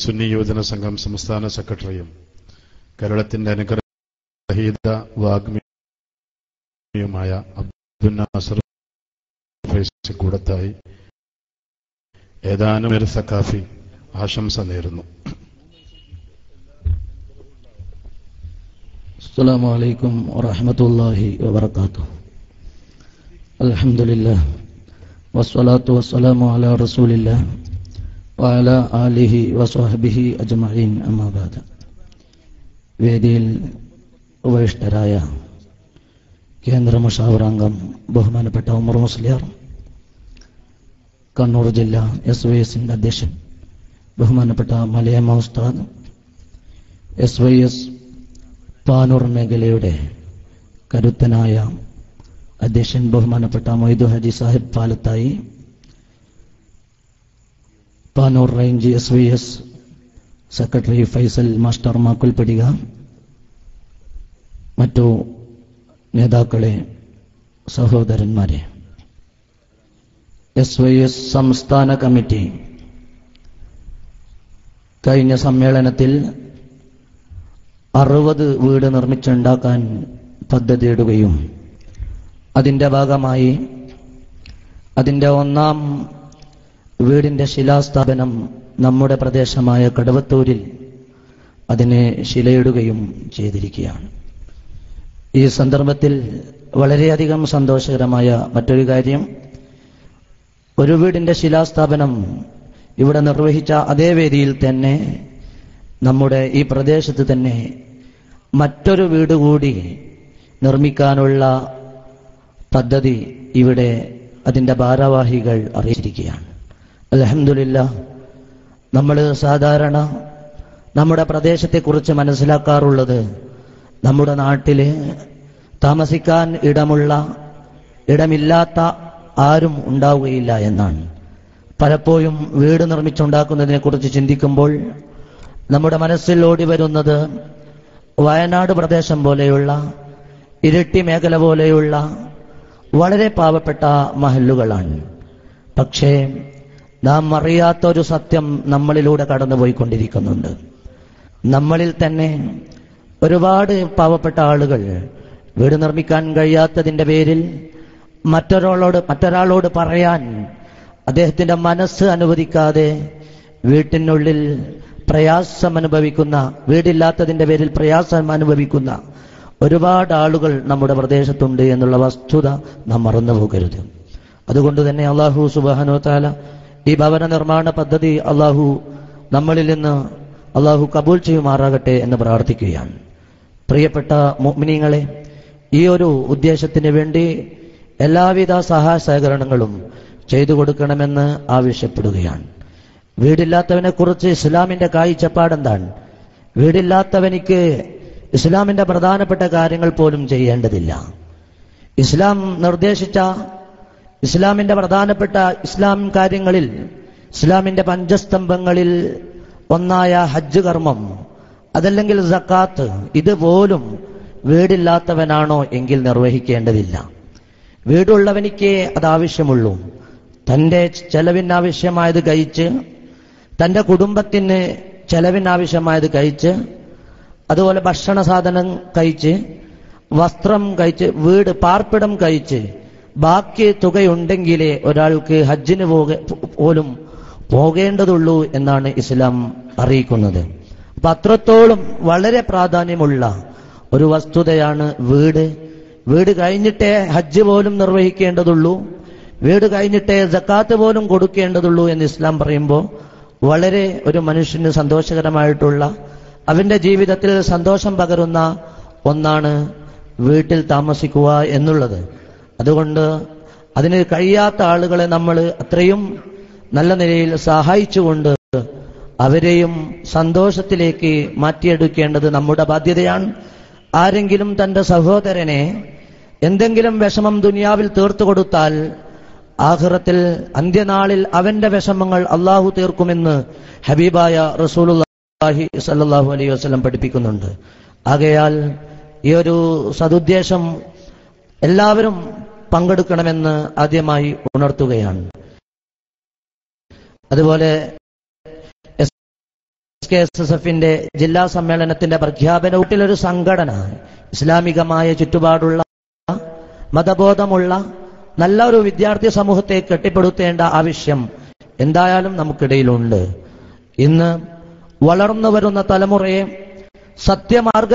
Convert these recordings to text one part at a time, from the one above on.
സുന്നി യുവജന സംഘം സംസ്ഥാന സെക്രട്ടറിയും കേരളത്തിന്റെ അനുഗ്രഹീത വാഗ്മിയുമായ അബ്ദുൽ നാസർ ഫൈസി കൂടത്തായി ഏതാനും ഒരു സക്കാഫി ആശംസ നേരുന്നു السلام عليكم ورحمة الله وبركاته الحمد لله والصلاة والسلام على رسول الله വാല ആലിഹി വസ്വാഹബിഹി അജ്മഈൻ. അമ്മാബാദ് വേദിയിൽ ഉപവിഷ്ടരായ കേന്ദ്ര മുഷാവറാംഗം ബഹുമാനപ്പെട്ട ഉമർ മുസ്ലിയാർ കണ്ണൂർ ജില്ല എസ് വൈ എസിന്റെ അധ്യക്ഷൻ ബഹുമാനപ്പെട്ട മലയമ്മ ഉസ്താദ് എസ് വൈ എസ് പാനൂർ മേഖലയുടെ കരുത്തനായ അധ്യക്ഷൻ ബഹുമാനപ്പെട്ട Moidu Haji Sahib Palathayi Panoor range S V S secretary Faisal master മാക്കുൽപ്പടിക മറ്റു നേതാക്കളെ സഹോദരന്മാരെ. എസ് വൈ എസ് സംസ്ഥാന കമ്മിറ്റി കഴിഞ്ഞ സമ്മേളനത്തിൽ അറുപത് വീട് നിർമ്മിച്ചുണ്ടാക്കാൻ പദ്ധതിയിടുകയും അതിന്റെ ഭാഗമായി അതിന്റെ ഒന്നാം വീടിന്റെ ശിലാസ്ഥാപനം നമ്മുടെ പ്രദേശമായ കടവത്തൂരിൽ അതിനെ ശിലയിടുകയും ചെയ്തിരിക്കുകയാണ്. ഈ സന്ദർഭത്തിൽ വളരെയധികം സന്തോഷകരമായ മറ്റൊരു കാര്യം ഒരു വീടിന്റെ ശിലാസ്ഥാപനം ഇവിടെ നിർവഹിച്ച അതേ വേദിയിൽ തന്നെ നമ്മുടെ ഈ പ്രദേശത്ത് തന്നെ മറ്റൊരു വീട് കൂടി നിർമ്മിക്കാനുള്ള പദ്ധതി ഇവിടെ അതിന്റെ ഭാരവാഹികൾ അറിയിച്ചിരിക്കുകയാണ്. അലഹമില്ല നമ്മൾ സാധാരണ നമ്മുടെ പ്രദേശത്തെക്കുറിച്ച് മനസ്സിലാക്കാറുള്ളത് നമ്മുടെ നാട്ടിൽ താമസിക്കാൻ ഇടമുള്ള ഇടമില്ലാത്ത ആരും ഉണ്ടാവുകയില്ല എന്നാണ്. പലപ്പോഴും വീട് നിർമ്മിച്ചുണ്ടാക്കുന്നതിനെ കുറിച്ച് ചിന്തിക്കുമ്പോൾ നമ്മുടെ മനസ്സിൽ ഓടി വരുന്നത് വയനാട് പ്രദേശം പോലെയുള്ള ഇരട്ടി മേഖല പോലെയുള്ള വളരെ പാവപ്പെട്ട മഹല്ലുകളാണ്. പക്ഷേ നാം അറിയാത്ത ഒരു സത്യം നമ്മളിലൂടെ കടന്നുപോയിക്കൊണ്ടിരിക്കുന്നുണ്ട്. നമ്മളിൽ തന്നെ ഒരുപാട് പാവപ്പെട്ട ആളുകൾ വീട് നിർമ്മിക്കാൻ കഴിയാത്തതിന്റെ പേരിൽ മറ്റൊരാളോട് മറ്റൊരാളോട് പറയാൻ അദ്ദേഹത്തിന്റെ മനസ്സ് അനുവദിക്കാതെ വീട്ടിനുള്ളിൽ പ്രയാസം അനുഭവിക്കുന്ന വീടില്ലാത്തതിന്റെ പേരിൽ പ്രയാസം അനുഭവിക്കുന്ന ഒരുപാട് ആളുകൾ നമ്മുടെ പ്രദേശത്തുണ്ട് എന്നുള്ള വസ്തുത നാം മറന്നു പോകരുത് അതുകൊണ്ട് തന്നെ അള്ളാഹു സുബാനോ താല ഈ ഭവന നിർമ്മാണ പദ്ധതി അള്ളാഹു നമ്മളിൽ നിന്ന് അള്ളാഹു കബൂൽ ചെയ്യുമാറാകട്ടെ എന്ന് പ്രാർത്ഥിക്കുകയാണ്. പ്രിയപ്പെട്ട മോമിനിങ്ങളെ ഈ ഒരു ഉദ്ദേശത്തിന് വേണ്ടി എല്ലാവിധ സഹായ സഹകരണങ്ങളും ചെയ്തു കൊടുക്കണമെന്ന് ആവശ്യപ്പെടുകയാണ്. വീടില്ലാത്തവനെ കുറിച്ച് ഇസ്ലാമിന്റെ കാഴ്ചപ്പാടെന്താണ് വീടില്ലാത്തവനിക്ക് ഇസ്ലാമിന്റെ പ്രധാനപ്പെട്ട കാര്യങ്ങൾ പോലും ചെയ്യേണ്ടതില്ല. ഇസ്ലാം നിർദ്ദേശിച്ച ഇസ്ലാമിന്റെ പ്രധാനപ്പെട്ട ഇസ്ലാം കാര്യങ്ങളിൽ ഇസ്ലാമിന്റെ പഞ്ചസ്തംഭങ്ങളിൽ ഒന്നായ ഹജ്ജ് കർമ്മം അതല്ലെങ്കിൽ സക്കാത്ത് ഇതുപോലും വീടില്ലാത്തവനാണോ എങ്കിൽ നിർവഹിക്കേണ്ടതില്ല. വീടുള്ളവനിക്ക് അത് ആവശ്യമുള്ളൂ തന്റെ ചെലവിനാവശ്യമായത് കഴിച്ച് തന്റെ കുടുംബത്തിന് ചെലവിനാവശ്യമായത് കഴിച്ച് അതുപോലെ ഭക്ഷണ സാധനം കഴിച്ച് വസ്ത്രം കഴിച്ച് വീട് പാർപ്പിടം കഴിച്ച് ബാക്കി തുകയുണ്ടെങ്കിലേ ഒരാൾക്ക് ഹജ്ജിന് പോക പോലും പോകേണ്ടതുള്ളൂ എന്നാണ് ഇസ്ലാം അറിയിക്കുന്നത്. അപ്പൊ അത്രത്തോളം വളരെ പ്രാധാന്യമുള്ള ഒരു വസ്തുതയാണ് വീട്. വീട് കഴിഞ്ഞിട്ടേ ഹജ്ജ് പോലും നിർവഹിക്കേണ്ടതുള്ളൂ. വീട് കഴിഞ്ഞിട്ടേ ജക്കാത്ത് പോലും കൊടുക്കേണ്ടതുള്ളൂ എന്ന് ഇസ്ലാം പറയുമ്പോൾ വളരെ ഒരു മനുഷ്യന് സന്തോഷകരമായിട്ടുള്ള അവന്റെ ജീവിതത്തിൽ സന്തോഷം പകരുന്ന ഒന്നാണ് വീട്ടിൽ താമസിക്കുക എന്നുള്ളത്. അതുകൊണ്ട് അതിന് കഴിയാത്ത ആളുകളെ നമ്മൾ അത്രയും നല്ല നിലയിൽ സഹായിച്ചുകൊണ്ട് അവരെയും സന്തോഷത്തിലേക്ക് മാറ്റിയെടുക്കേണ്ടത് നമ്മുടെ ബാധ്യതയാണ്. ആരെങ്കിലും തന്റെ സഹോദരനെ എന്തെങ്കിലും വിഷമം ദുനിയാവിൽ തീർത്തു കൊടുത്താൽ ആഹ്റത്തിൽ അന്ത്യനാളിൽ അവന്റെ വിഷമങ്ങൾ അള്ളാഹു തീർക്കുമെന്ന് ഹബീബായ റസൂലുള്ളാഹി സല്ലാഹു അലൈഹി വസ്ലം പഠിപ്പിക്കുന്നുണ്ട്. ആകയാൽ ഈ ഒരു സതുദ്ദേശം എല്ലാവരും പങ്കെടുക്കണമെന്ന് ആദ്യമായി ഉണർത്തുകയാണ്. അതുപോലെ എസ് കെ എസ് എസ് എഫിന്റെ ജില്ലാ സമ്മേളനത്തിന്റെ പ്രഖ്യാപനത്തിലൊരു സംഘടന ഇസ്ലാമികമായ ചുറ്റുപാടുള്ള മതബോധമുള്ള നല്ല ഒരു വിദ്യാർത്ഥി സമൂഹത്തെ കെട്ടിപ്പടുത്തേണ്ട ആവശ്യം എന്തായാലും നമുക്കിടയിലുണ്ട്. ഇന്ന് വളർന്നു വരുന്ന തലമുറയെ സത്യമാർഗത്തിലൂടെ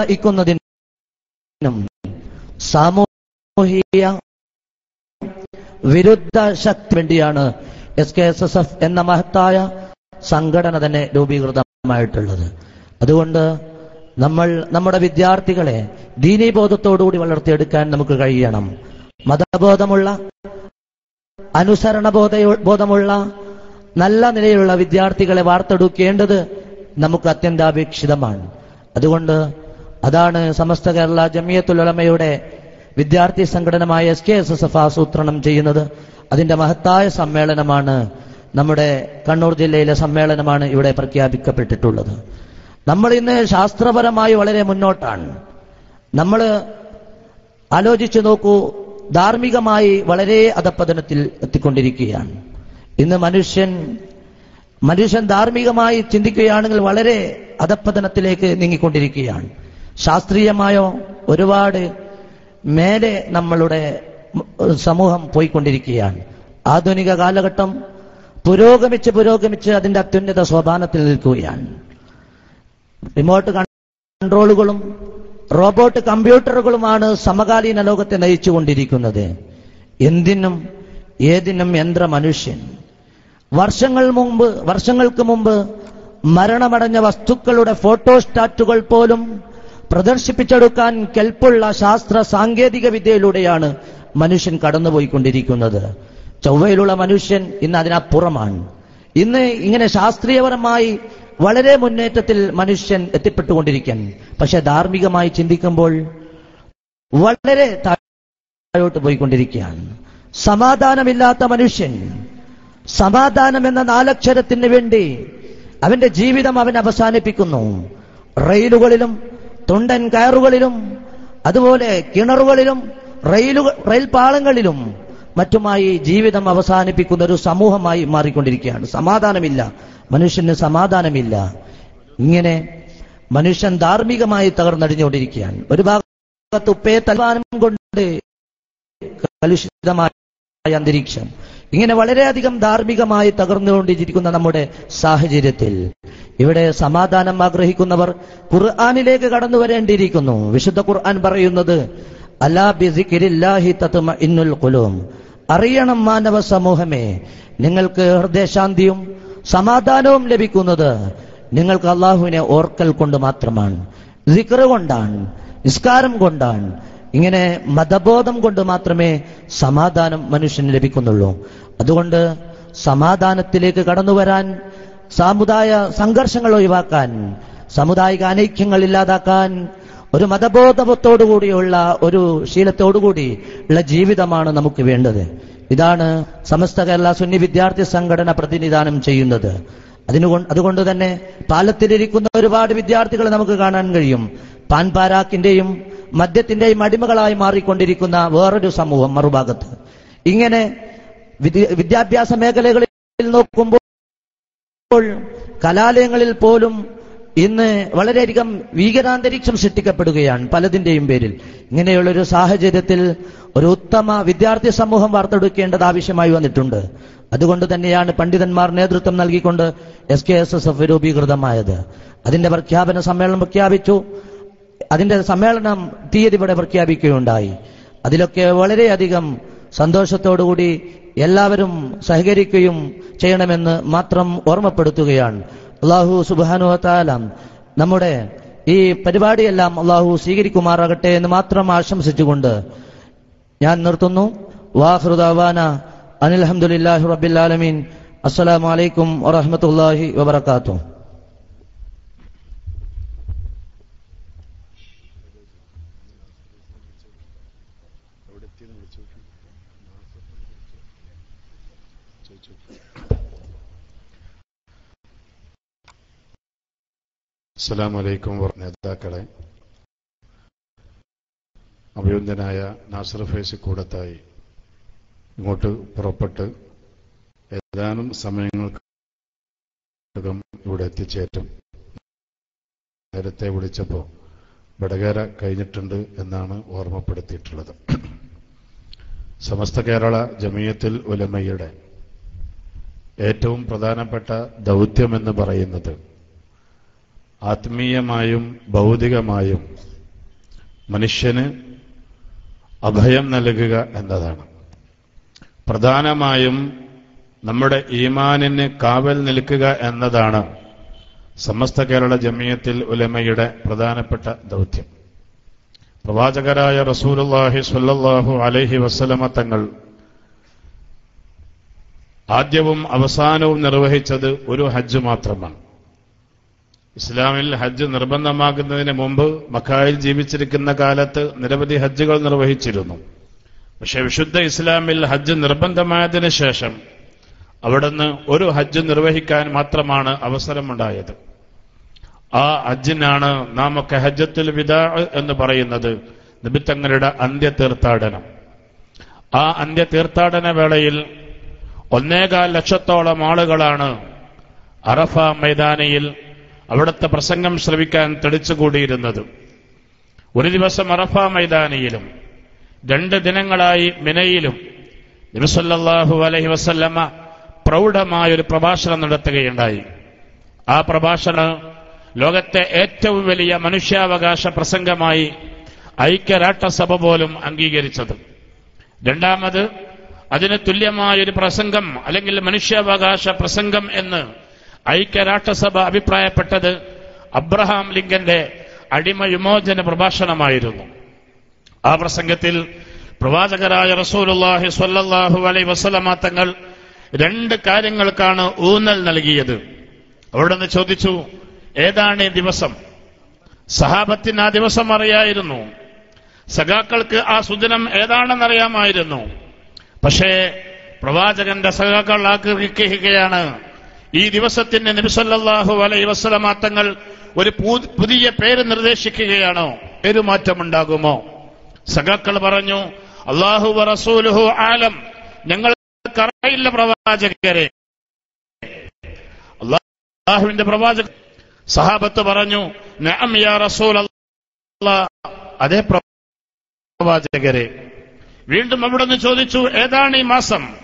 നയിക്കുന്നതിനും സാമൂഹിക വിരുദ്ധ ശക്തി വേണ്ടിയാണ് S K S S F എന്ന മഹത്തായ സംഘടന തന്നെ രൂപീകൃതമായിട്ടുള്ളത്. അതുകൊണ്ട് നമ്മൾ നമ്മുടെ വിദ്യാർത്ഥികളെ ദീനീബോധത്തോടുകൂടി വളർത്തിയെടുക്കാൻ നമുക്ക് കഴിയണം. മതബോധമുള്ള അനുസരണ ബോധ ബോധമുള്ള നല്ല നിലയിലുള്ള വിദ്യാർത്ഥികളെ വാർത്തെടുക്കേണ്ടത് നമുക്ക് അത്യന്താപേക്ഷിതമാണ്. അതുകൊണ്ട് അതാണ് സമസ്ത കേരള ജമിയത്തുൽ ഉലമയുടെ വിദ്യാർത്ഥി സംഘടനമായ S K S S F ആസൂത്രണം ചെയ്യുന്നത്. അതിന്റെ മഹത്തായ സമ്മേളനമാണ് നമ്മുടെ കണ്ണൂർ ജില്ലയിലെ സമ്മേളനമാണ് ഇവിടെ പ്രഖ്യാപിക്കപ്പെട്ടിട്ടുള്ളത്. നമ്മൾ ഇന്ന് ശാസ്ത്രപരമായി വളരെ മുന്നോട്ടാണ്. നമ്മൾ ആലോചിച്ചു നോക്കൂ ധാർമ്മികമായി വളരെ അധപ്പതനത്തിൽ എത്തിക്കൊണ്ടിരിക്കുകയാണ്. ഇന്ന് മനുഷ്യൻ മനുഷ്യൻ ധാർമ്മികമായി ചിന്തിക്കുകയാണെങ്കിൽ വളരെ അധപ്പതനത്തിലേക്ക് നീങ്ങിക്കൊണ്ടിരിക്കുകയാണ്. ശാസ്ത്രീയമായോ ഒരുപാട് മേലെ നമ്മളുടെ സമൂഹം പോയിക്കൊണ്ടിരിക്കുകയാണ്. ആധുനിക കാലഘട്ടം പുരോഗമിച്ച് പുരോഗമിച്ച് അതിന്റെ അത്യുന്നത സോപാനത്തിൽ നിൽക്കുകയാണ്. റിമോട്ട് കൺട്രോളുകളും റോബോട്ട് കമ്പ്യൂട്ടറുകളുമാണ് സമകാലീന ലോകത്തെ നയിച്ചുകൊണ്ടിരിക്കുന്നത്. എന്തിനും ഏതിനും യന്ത്ര മനുഷ്യൻ. വർഷങ്ങൾ മുമ്പ് വർഷങ്ങൾക്ക് മുമ്പ് മരണമടഞ്ഞ വസ്തുക്കളുടെ ഫോട്ടോസ്റ്റാറ്റുകൾ പോലും പ്രദർശിപ്പിച്ചെടുക്കാൻ കെൽപ്പുള്ള ശാസ്ത്ര സാങ്കേതിക വിദ്യയിലൂടെയാണ് മനുഷ്യൻ കടന്നുപോയിക്കൊണ്ടിരിക്കുന്നത്. ചൊവ്വയിലുള്ള മനുഷ്യൻ ഇന്ന് അതിനപ്പുറമാണ്. ഇന്ന് ഇങ്ങനെ ശാസ്ത്രീയപരമായി വളരെ മുന്നേറ്റത്തിൽ മനുഷ്യൻ എത്തിപ്പെട്ടുകൊണ്ടിരിക്കാൻ പക്ഷെ ധാർമ്മികമായി ചിന്തിക്കുമ്പോൾ വളരെ താഴോട്ട് പോയിക്കൊണ്ടിരിക്കുകയാണ്. സമാധാനമില്ലാത്ത മനുഷ്യൻ സമാധാനം എന്ന നാലക്ഷരത്തിന് വേണ്ടി അവന്റെ ജീവിതം അവൻ അവസാനിപ്പിക്കുന്നു. റെയിലുകളിലും തുണ്ടൻ കയറുകളിലും അതുപോലെ കിണറുകളിലും റെയിലുകൾ റെയിൽ പാളങ്ങളിലും മറ്റുമായി ജീവിതം അവസാനിപ്പിക്കുന്ന ഒരു സമൂഹമായി മാറിക്കൊണ്ടിരിക്കുകയാണ്. സമാധാനമില്ല. മനുഷ്യന് സമാധാനമില്ല. ഇങ്ങനെ മനുഷ്യൻ ധാർമ്മികമായി തകർന്നടിഞ്ഞുകൊണ്ടിരിക്കുകയാണ്. ഒരു ഭാഗത്ത് ഉപ്പയെ തലവാനം കൊണ്ട് കലുഷിതമായ അന്തരീക്ഷം. ഇങ്ങനെ വളരെയധികം ധാർമ്മികമായി തകർന്നുകൊണ്ടിരിക്കുന്ന നമ്മുടെ സാഹചര്യത്തിൽ ഇവിടെ സമാധാനം ആഗ്രഹിക്കുന്നവർ ഖുർആാനിലേക്ക് കടന്നു വരേണ്ടിയിരിക്കുന്നു. വിശുദ്ധ ഖുർആൻ പറയുന്നത് കുലൂം അറിയണം മാനവ സമൂഹമേ നിങ്ങൾക്ക് ഹൃദയശാന്തിയും സമാധാനവും ലഭിക്കുന്നത് നിങ്ങൾക്ക് അള്ളാഹുവിനെ ഓർക്കൽ കൊണ്ട് മാത്രമാണ്. സിക്കറ് കൊണ്ടാണ് നിസ്കാരം കൊണ്ടാണ് ഇങ്ങനെ മതബോധം കൊണ്ട് മാത്രമേ സമാധാനം മനുഷ്യന് ലഭിക്കുന്നുള്ളൂ. അതുകൊണ്ട് സമാധാനത്തിലേക്ക് കടന്നു വരാൻ സാമുദായ സംഘർഷങ്ങൾ ഒഴിവാക്കാൻ സാമുദായിക അനൈക്യങ്ങൾ ഇല്ലാതാക്കാൻ ഒരു മതബോധത്തോടുകൂടിയുള്ള ഒരു ശീലത്തോടുകൂടി ഉള്ള ജീവിതമാണ് നമുക്ക് വേണ്ടത്. ഇതാണ് സമസ്ത കേരള സുന്നി വിദ്യാർത്ഥി സംഘടന പ്രതിനിധാനം ചെയ്യുന്നത്. അതിനുകൊണ്ട് അതുകൊണ്ട് തന്നെ പാലത്തിലിരിക്കുന്ന ഒരുപാട് വിദ്യാർത്ഥികളെ നമുക്ക് കാണാൻ കഴിയും. പാൻപാരാക്കിന്റെയും മദ്യത്തിന്റെയും അടിമകളായി മാറിക്കൊണ്ടിരിക്കുന്ന വേറൊരു സമൂഹം മറുഭാഗത്ത്. ഇങ്ങനെ വിദ്യാഭ്യാസ മേഖലകളിൽ നോക്കുമ്പോൾ കലാലയങ്ങളിൽ പോലും ഇന്ന് വളരെയധികം ഭീകരാന്തരീക്ഷം സൃഷ്ടിക്കപ്പെടുകയാണ് പലതിന്റെയും പേരിൽ. ഇങ്ങനെയുള്ള ഒരു സാഹചര്യത്തിൽ ഒരു ഉത്തമ വിദ്യാർത്ഥി സമൂഹം വാർത്തെടുക്കേണ്ടത് ആവശ്യമായി വന്നിട്ടുണ്ട്. അതുകൊണ്ട് തന്നെയാണ് പണ്ഡിതന്മാർ നേതൃത്വം നൽകിക്കൊണ്ട് S K S S F രൂപീകൃതമായത്. അതിന്റെ പ്രഖ്യാപന സമ്മേളനം പ്രഖ്യാപിച്ചു. അതിന്റെ സമ്മേളനം തീയതി ഇവിടെ പ്രഖ്യാപിക്കുകയുണ്ടായി. അതിലൊക്കെ വളരെയധികം സന്തോഷത്തോടുകൂടി എല്ലാവരും സഹകരിക്കുകയും ചെയ്യണമെന്ന് മാത്രം ഓർമ്മപ്പെടുത്തുകയാണ്. അള്ളാഹു സുബാനുവത്താല നമ്മുടെ ഈ പരിപാടിയെല്ലാം അള്ളാഹു സ്വീകരിക്കുമാറാകട്ടെ എന്ന് മാത്രം ആശംസിച്ചുകൊണ്ട് ഞാൻ നിർത്തുന്നു. വാഹൃദാന അനിൽഹമുല്ലാഹി റബിൻ അസ്സലാമലൈക്കും വറഹമത്തല്ലാഹി വബർക്കാത്തു അസ്സലാം വലൈക്കും നേതാക്കളെ അഭിനന്ദനായ നാസർ ഫേസ് കൂടത്തായി ഇങ്ങോട്ട് പുറപ്പെട്ട് ഏതാനും സമയങ്ങൾക്ക് ഘടകം ഇവിടെ എത്തിച്ചേറ്റും നേരത്തെ വിളിച്ചപ്പോൾ വടകര കഴിഞ്ഞിട്ടുണ്ട് എന്നാണ് ഓർമ്മപ്പെടുത്തിയിട്ടുള്ളത്. സമസ്ത കേരള ജമീയത്തിൽ ഉലമയുടെ ഏറ്റവും പ്രധാനപ്പെട്ട ദൗത്യമെന്ന് പറയുന്നത് ആത്മീയമായും ഭൗതികമായും മനുഷ്യന് അഭയം നൽകുക എന്നതാണ്. പ്രധാനമായും നമ്മുടെ ഈമാനിന് കാവൽ നിൽക്കുക എന്നതാണ് സമസ്ത കേരള ജമിയത്തിൽ ഉലമയുടെ പ്രധാനപ്പെട്ട ദൗത്യം. പ്രവാചകരായ റസൂലുള്ളാഹി സ്വല്ലല്ലാഹു അലൈഹി വസ്ലമ തങ്ങൾ ആദ്യവും അവസാനവും നിർവഹിച്ചത് ഒരു ഹജ്ജ് മാത്രമാണ്. ഇസ്ലാമിൽ ഹജ്ജ് നിർബന്ധമാക്കുന്നതിന് മുമ്പ് മക്കായിൽ ജീവിച്ചിരിക്കുന്ന കാലത്ത് നിരവധി ഹജ്ജുകൾ നിർവഹിച്ചിരുന്നു. പക്ഷേ വിശുദ്ധ ഇസ്ലാമിൽ ഹജ്ജ് നിർബന്ധമായതിനു ശേഷം അവിടുന്ന് ഒരു ഹജ്ജ് നിർവഹിക്കാൻ മാത്രമാണ് അവസരമുണ്ടായത്. ആ ഹജ്ജിനാണ് നാം ഒക്കെ ഹജ്ജത്തുൽ എന്ന് പറയുന്നത് നിബിത്തങ്ങളുടെ അന്ത്യ തീർത്ഥാടനം ആ അന്ത്യ തീർത്ഥാടന വേളയിൽ ഒന്നേകാൽ ലക്ഷത്തോളം ആളുകളാണ് അറഫ മൈതാനിയിൽ അവിടുത്തെ പ്രസംഗം ശ്രവിക്കാൻ തെളിച്ചുകൂടിയിരുന്നത്. ഒരു ദിവസം അറഫ മൈതാനിയിലും രണ്ട് ദിനങ്ങളായി മിനയിലും നബിസല്ലാഹു അലഹി വസല്ലമ്മ പ്രൗഢമായൊരു പ്രഭാഷണം നടത്തുകയുണ്ടായി. ആ പ്രഭാഷണം ലോകത്തെ ഏറ്റവും വലിയ മനുഷ്യാവകാശ പ്രസംഗമായി ഐക്യരാഷ്ട്രസഭ പോലും അംഗീകരിച്ചത്. രണ്ടാമത് അതിന് തുല്യമായൊരു പ്രസംഗം അല്ലെങ്കിൽ മനുഷ്യാവകാശ പ്രസംഗം എന്ന് ഐക്യരാഷ്ട്രസഭ അഭിപ്രായപ്പെട്ടത് അബ്രഹാം ലിങ്കന്റെ അടിമ വിമോചന പ്രഭാഷണമായിരുന്നു. ആ പ്രസംഗത്തിൽ പ്രവാചകരായ റസൂലുള്ളാഹി സ്വല്ലല്ലാഹു അലൈഹി വസല്ലമ തങ്ങൾ രണ്ട് കാര്യങ്ങൾക്കാണ് ഊന്നൽ നൽകിയത്. അവിടെ നിന്ന് ചോദിച്ചു ഏതാണ് ഈ ദിവസം? സഹാബത്തിന് ആ ദിവസം അറിയായിരുന്നു. സഖാക്കൾക്ക് ആ സുദിനം ഏതാണെന്നറിയാമായിരുന്നു. പക്ഷേ പ്രവാചകന്റെ സഖാക്കൾ ആഗ്രഹിക്കുകയാണ് ഈ ദിവസത്തിന് നബിസല്ലാഹു അലൈ വസ്ലമ തങ്ങൾ ഒരു പുതിയ പേര് നിർദ്ദേശിക്കുകയാണോ? പേരുമാറ്റമുണ്ടാകുമോ? സഖാക്കൾ പറഞ്ഞു അള്ളാഹു റസൂലുഹു ആലം ഞങ്ങൾ കറയില്ല പ്രവാചകരെ. അള്ളാഹുവിന്റെ പ്രവാചക സഹാബത്ത് പറഞ്ഞു റസൂൽ അതേ പ്രവാചകരെ. വീണ്ടും അവിടുന്ന് ചോദിച്ചു ഏതാണ് ഈ മാസം?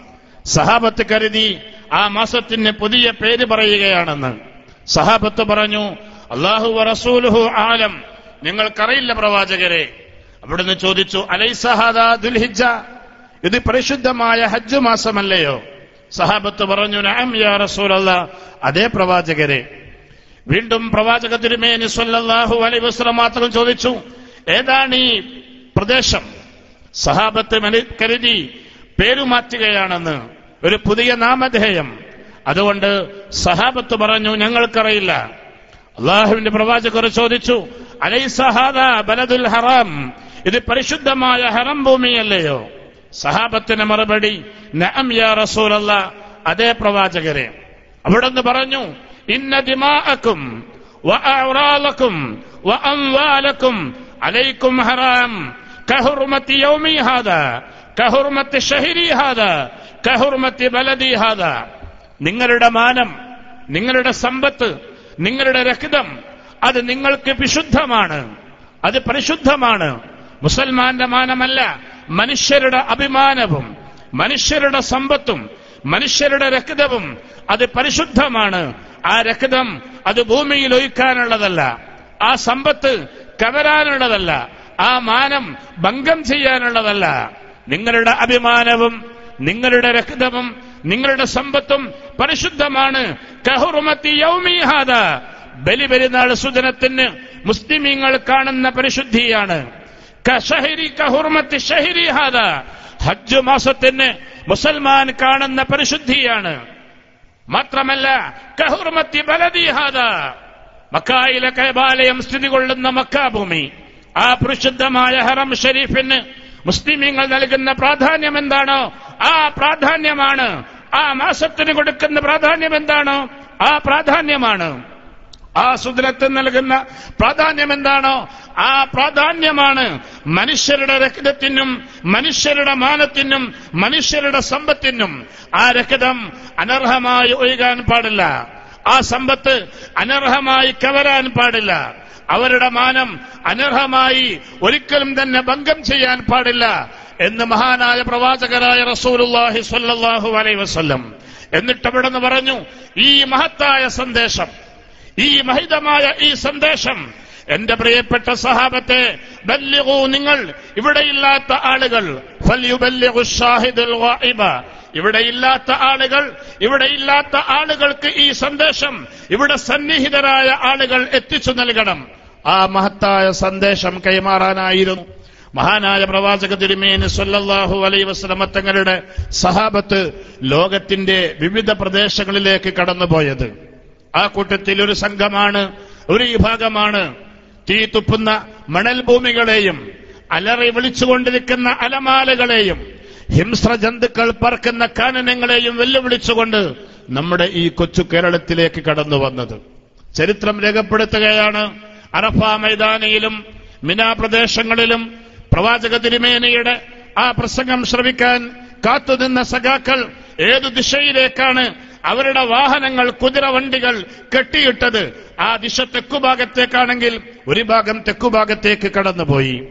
സഹാബത്ത് കരുതി ആ മാസത്തിന് പുതിയ പേര് പറയുകയാണെന്ന് സഹാബത്ത് പറഞ്ഞു അള്ളാഹു റസൂലുഹു ആലം. നിങ്ങൾക്കറിയില്ല പ്രവാചകരെ. അവിടുന്ന് ചോദിച്ചു അലൈസഹാദ ദുൽഹിജ ഇത് പരിശുദ്ധമായ ഹജ്ജ് മാസമല്ലയോ? സഹാബത്ത് പറഞ്ഞു യാ റസൂലല്ല. അതേ പ്രവാചകരെ. വീണ്ടും പ്രവാചക തിരുമേനി സല്ലല്ലാഹു അലൈഹി വസല്ലം മാത്രം ചോദിച്ചു ഏതാണ് ഈ പ്രദേശം? സഹാബത്ത് കരുതി പേരുമാറ്റുകയാണെന്ന്. ഒരു പുതിയ നാമധേയം. അതുകൊണ്ട് സഹാബത്ത് പറഞ്ഞു ഞങ്ങൾക്കറിയില്ല. അള്ളാഹുവിന്റെ പ്രവാചകർ ചോദിച്ചു അലൈസഹാദ ബലദുൽ ഹറാം? ഇത് പരിശുദ്ധമായ ഹറം ഭൂമിയല്ലയോ? സഹാബത്തിന് മറുപടി നഅം യാ അതേ പ്രവാചകരെ അവിടുന്ന് പറഞ്ഞു ഇന്ന ദിമാഅക്കും അലൈക്കും ഹറാം. കഹുർമത്തി യൗമി ഹാദാ കഹുർമത്തി ഷഹരി ഹാദാ കഹുർമത്തി ബലദി ഹാദാ. നിങ്ങളുടെ മാനം നിങ്ങളുടെ സമ്പത്ത് നിങ്ങളുടെ രക്തം അത് നിങ്ങൾക്ക് വിശുദ്ധമാണ്. അത് പരിശുദ്ധമാണ്. മുസൽമാന്റെ മാനമല്ല മനുഷ്യരുടെ അഭിമാനവും മനുഷ്യരുടെ സമ്പത്തും മനുഷ്യരുടെ രക്തവും അത് പരിശുദ്ധമാണ്. ആ രക്തം അത് ഭൂമിയിൽ ഒഴിക്കാനുള്ളതല്ല ആ സമ്പത്ത് കവരാനുള്ളതല്ല ആ മാനം ഭംഗം ചെയ്യാനുള്ളതല്ല. നിങ്ങളുടെ അഭിമാനവും നിങ്ങളുടെ രക്തവും നിങ്ങളുടെ സമ്പത്തും പരിശുദ്ധമാണ്. ബലിപെരുന്നാൾ സുദിനത്തിന് മുസ്ലിമീങ്ങൾ കാണുന്ന പരിശുദ്ധിയാണ്. ഹജ്ജ് മാസത്തിന് മുസൽമാൻ കാണുന്ന പരിശുദ്ധിയാണ്. മാത്രമല്ല കഹുർമത്തി ബലദീഹാദ മക്കായിലെ കൈബാലയം സ്ഥിതി കൊള്ളുന്ന മക്കാഭൂമി ആ പരിശുദ്ധമായ ഹറം ഷരീഫിന് മുസ്ലിമീങ്ങൾ നൽകുന്ന പ്രാധാന്യം എന്താണോ ആ പ്രാധാന്യമാണ്. ആ മാസത്തിന് കൊടുക്കുന്ന പ്രാധാന്യം എന്താണോ? ആ പ്രാധാന്യമാണ്. ആ സുദിനത്തിന് നൽകുന്ന പ്രാധാന്യം എന്താണോ? ആ പ്രാധാന്യമാണ് മനുഷ്യരുടെ രക്തത്തിനും മനുഷ്യരുടെ മാനത്തിനും മനുഷ്യരുടെ സമ്പത്തിനും. ആ രക്തം അനർഹമായി ഒഴുകാൻ പാടില്ല. ആ സമ്പത്ത് അനർഹമായി കവരാൻ പാടില്ല. അവരുടെ മാനം അനർഹമായി ഒരിക്കലും തന്നെ ഭംഗം ചെയ്യാൻ പാടില്ല എന്ന് മഹാനായ പ്രവാചകരായ റസൂലുല്ലാഹി സ്വല്ലല്ലാഹു അലൈഹി വസല്ലം. എന്നിട്ട് അവിടെ നിന്ന് പറഞ്ഞു ഈ മഹത്തായ സന്ദേശം ഈ മഹിതമായ ഈ സന്ദേശം എന്റെ പ്രിയപ്പെട്ട സഹാബത്തെ ബല്ലിഗു നിങ്ങൾ ഇവിടെയില്ലാത്ത ആളുകൾ. ഇവിടെയില്ലാത്ത ആളുകൾ ഇവിടെയില്ലാത്ത ആളുകൾക്ക് ഈ സന്ദേശം ഇവിടെ സന്നിഹിതരായ ആളുകൾ എത്തിച്ചു നൽകണം. ആ മഹത്തായ സന്ദേശം കൈമാറാനായിരുന്നു. മഹാനായ പ്രവാചക തിരുമേനി സല്ലല്ലാഹു അലൈ വസ്ലമത്തങ്ങളുടെ സഹാബത്ത് ലോകത്തിന്റെ വിവിധ പ്രദേശങ്ങളിലേക്ക് കടന്നുപോയത്. ആ കൂട്ടത്തിൽ ഒരു സംഘമാണ് ഒരു വിഭാഗമാണ്. തീ തുപ്പുന്ന മണൽ ഭൂമികളെയും അലറി വിളിച്ചുകൊണ്ടിരിക്കുന്ന അലമാലകളെയും ഹിംസ്ര ജന്തുക്കൾ പറക്കുന്ന കാനനങ്ങളെയും വെല്ലുവിളിച്ചുകൊണ്ട് നമ്മുടെ ഈ കൊച്ചു കേരളത്തിലേക്ക് കടന്നു വന്നത് ചരിത്രം രേഖപ്പെടുത്തുകയാണ്. അറഫ മൈതാനിയിലും മിനാ പ്രദേശങ്ങളിലും പ്രവാചക തിരുമേനയുടെ ആ പ്രസംഗം ശ്രവിക്കാൻ കാത്തുനിന്ന സഖാക്കൾ ഏതു ദിശയിലേക്കാണ് അവരുടെ വാഹനങ്ങൾ കുതിരവണ്ടികൾ കെട്ടിയിട്ടത്? ആ ദിശ തെക്കുഭാഗത്തേക്കാണെങ്കിൽ ഒരു ഭാഗം തെക്കുഭാഗത്തേക്ക് കടന്നുപോയി.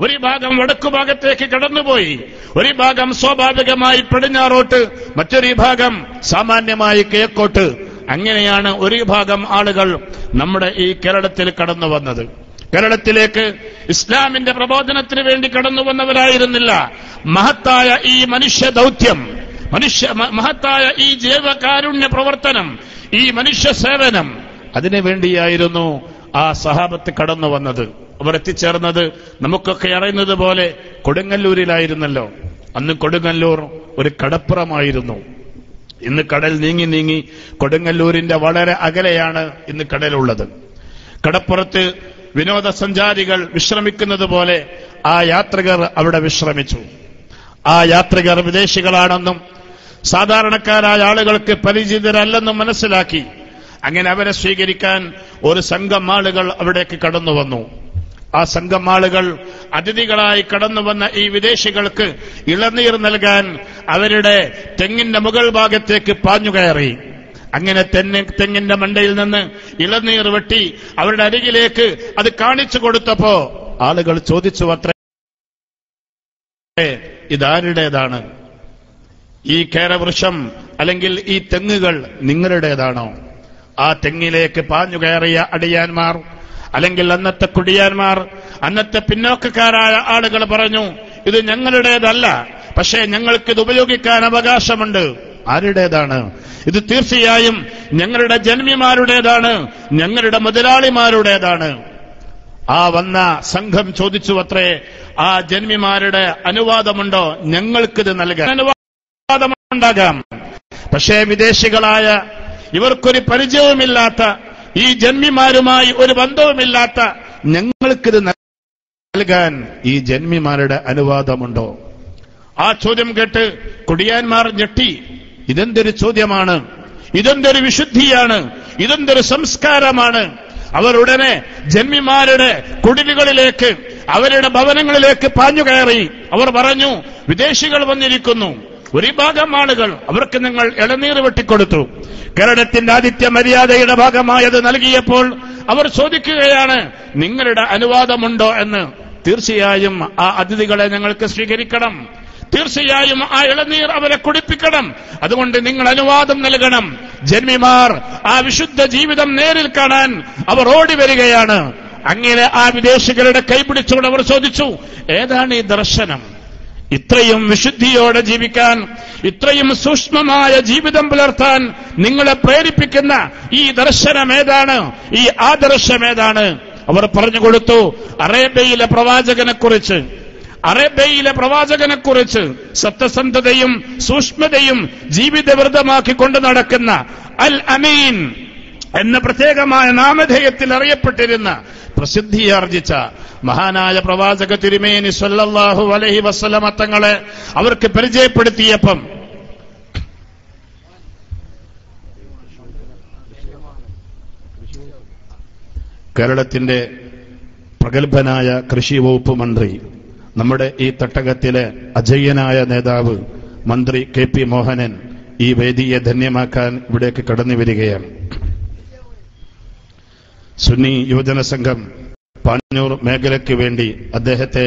ഒരു ഭാഗം വടക്കുഭാഗത്തേക്ക് കടന്നുപോയി. ഒരു ഭാഗം സ്വാഭാവികമായി പടിഞ്ഞാറോട്ട് മറ്റൊരു ഭാഗം സാമാന്യമായി കിഴക്കോട്ട്. അങ്ങനെയാണ് ഒരു ഭാഗം ആളുകൾ നമ്മുടെ ഈ കേരളത്തിൽ കടന്നു വന്നത്. കേരളത്തിലേക്ക് ഇസ്ലാമിന്റെ പ്രബോധനത്തിന് വേണ്ടി കടന്നു വന്നവരായിരുന്നില്ല. മഹത്തായ ഈ മനുഷ്യ ദൗത്യം മനുഷ്യ മഹത്തായ ഈ ജീവകാരുണ്യ പ്രവർത്തനം ഈ മനുഷ്യ സേവനം അതിനു വേണ്ടിയായിരുന്നു ആ സഹാബത്ത് കടന്നു വന്നത്. അവർ എത്തിച്ചേർന്നത് നമുക്കൊക്കെ അറിയുന്നത് പോലെ കൊടുങ്ങല്ലൂരിലായിരുന്നല്ലോ. അന്ന് കൊടുങ്ങല്ലൂർ ഒരു കടപ്പുറമായിരുന്നു. ഇന്ന് കടൽ നീങ്ങി നീങ്ങി കൊടുങ്ങല്ലൂരിന്റെ വളരെ അകലെയാണ് ഇന്ന് കടലുള്ളത്. കടപ്പുറത്ത് വിനോദസഞ്ചാരികൾ വിശ്രമിക്കുന്നത് പോലെ ആ യാത്രികർ അവിടെ വിശ്രമിച്ചു. ആ യാത്രികർ വിദേശികളാണെന്നും സാധാരണക്കാരായ ആളുകൾക്ക് പരിചിതരല്ലെന്നും മനസ്സിലാക്കി. അങ്ങനെ അവരെ സ്വീകരിക്കാൻ ഒരു സംഘം ആളുകൾ അവിടേക്ക് കടന്നു വന്നു. ആ സംഘം ആളുകൾ അതിഥികളായി കടന്നു വന്ന ഈ വിദേശികൾക്ക് ഇളനീർ നൽകാൻ അവരുടെ തെങ്ങിന്റെ മുകൾ ഭാഗത്തേക്ക് പാഞ്ഞുകയറി അങ്ങനെ തെന്നെ തെങ്ങിന്റെ മണ്ടയിൽ നിന്ന് ഇളനീർ വെട്ടി അവരുടെ അരികിലേക്ക് അത് കാണിച്ചു കൊടുത്തപ്പോ ആളുകൾ ചോദിച്ചു അത്ര ഇതാരുടേതാണ്? ഈ കേരവൃക്ഷം അല്ലെങ്കിൽ ഈ തെങ്ങുകൾ നിങ്ങളുടേതാണോ? ആ തെങ്ങിലേക്ക് പാഞ്ഞുകയറിയ അടിയാന്മാർ അല്ലെങ്കിൽ അന്നത്തെ കുടിയാന്മാർ അന്നത്തെ പിന്നോക്കക്കാരായ ആളുകൾ പറഞ്ഞു ഇത് ഞങ്ങളുടേതല്ല പക്ഷേ ഞങ്ങൾക്ക് ഇത് ഉപയോഗിക്കാൻ അവകാശമുണ്ട്. ആരുടേതാണ്? ഇത് തീർച്ചയായും ഞങ്ങളുടെ ജന്മിമാരുടേതാണ് ഞങ്ങളുടെ മുതലാളിമാരുടേതാണ്. ആ വന്ന സംഘം ചോദിച്ചു അത്രേ ആ ജന്മിമാരുടെ അനുവാദമുണ്ടോ? ഞങ്ങൾക്കിത് നൽകാൻ അനുവാദമുണ്ടാകാം. പക്ഷേ വിദേശികളായ ഇവർക്കൊരു പരിചയവുമില്ലാത്ത ഈ ജന്മിമാരുമായി ഒരു ബന്ധവുമില്ലാത്ത ഞങ്ങൾക്കിത് നൽകാൻ ഈ ജന്മിമാരുടെ അനുവാദമുണ്ടോ? ആ ചോദ്യം കേട്ട് കുടിയാന്മാർ ഞെട്ടി. ഇതെന്തൊരു ചോദ്യമാണ്? ഇതെന്തൊരു വിശുദ്ധിയാണ്? ഇതെന്തൊരു സംസ്കാരമാണ്? അവർ ഉടനെ ജന്മിമാരുടെ കുടിലുകളിലേക്ക് അവരുടെ ഭവനങ്ങളിലേക്ക് പാഞ്ഞു കയറി അവർ പറഞ്ഞു വിദേശികൾ വന്നിരിക്കുന്നു. ഒരു ഭാഗം ആളുകൾ അവർക്ക് നിങ്ങൾ ഇളനീർ വെട്ടിക്കൊടുത്തു. കേരളത്തിന്റെ ആദിത്യ മര്യാദയുടെ ഭാഗമായത് നൽകിയപ്പോൾ അവർ ചോദിക്കുകയാണ് നിങ്ങളുടെ അനുവാദമുണ്ടോ എന്ന്? തീർച്ചയായും ആ അതിഥികളെ ഞങ്ങൾക്ക് സ്വീകരിക്കണം. തീർച്ചയായും ആ ഇളനീർ അവരെ കുടിപ്പിക്കണം. അതുകൊണ്ട് നിങ്ങൾ അനുവാദം നൽകണം. ജന്മിമാർ ആ വിശുദ്ധ ജീവിതം നേരിൽ കാണാൻ അവർ ഓടി വരികയാണ്. അങ്ങനെ ആ വിദേശികളുടെ കൈപിടിച്ചുകൊണ്ട് അവർ ചോദിച്ചു ഏതാണ് ഈ ദർശനം? ഇത്രയും വിശുദ്ധിയോടെ ജീവിക്കാൻ ഇത്രയും സൂക്ഷ്മമായ ജീവിതം പുലർത്താൻ നിങ്ങളെ പ്രേരിപ്പിക്കുന്ന ഈ ദർശനമേതാണ് ഈ ആദർശമേതാണ് അവർ പറഞ്ഞു കൊടുത്തു അറേബ്യയിലെ പ്രവാചകനെക്കുറിച്ച്. അറേബ്യയിലെ പ്രവാചകനെക്കുറിച്ച് സത്യസന്ധതയും സൂക്ഷ്മതയും ജീവിതവൃതമാക്കി കൊണ്ടു നടക്കുന്ന അൽ അമീൻ എന്ന പ്രത്യേകമായ നാമധേയത്തിൽ അറിയപ്പെട്ടിരുന്ന പ്രസിദ്ധിയാർജിച്ച മഹാനായ പ്രവാചക തിരുമേനി സല്ലല്ലാഹു അലൈഹി വസ്ലമത്തങ്ങളെ തങ്ങളെ അവർക്ക് പരിചയപ്പെടുത്തിയപ്പം കേരളത്തിന്റെ പ്രഗത്ഭനായ കൃഷി വകുപ്പ് മന്ത്രി നമ്മുടെ ഈ തട്ടകത്തിലെ അജയ്യനായ നേതാവ് മന്ത്രി കെ പി മോഹനൻ ഈ വേദിയെ ധന്യമാക്കാൻ ഇവിടേക്ക് കടന്നു വരികയാണ്. സുന്നി യുവജന സംഘം പാഞ്ഞൂർ മേഖലയ്ക്ക് വേണ്ടി അദ്ദേഹത്തെ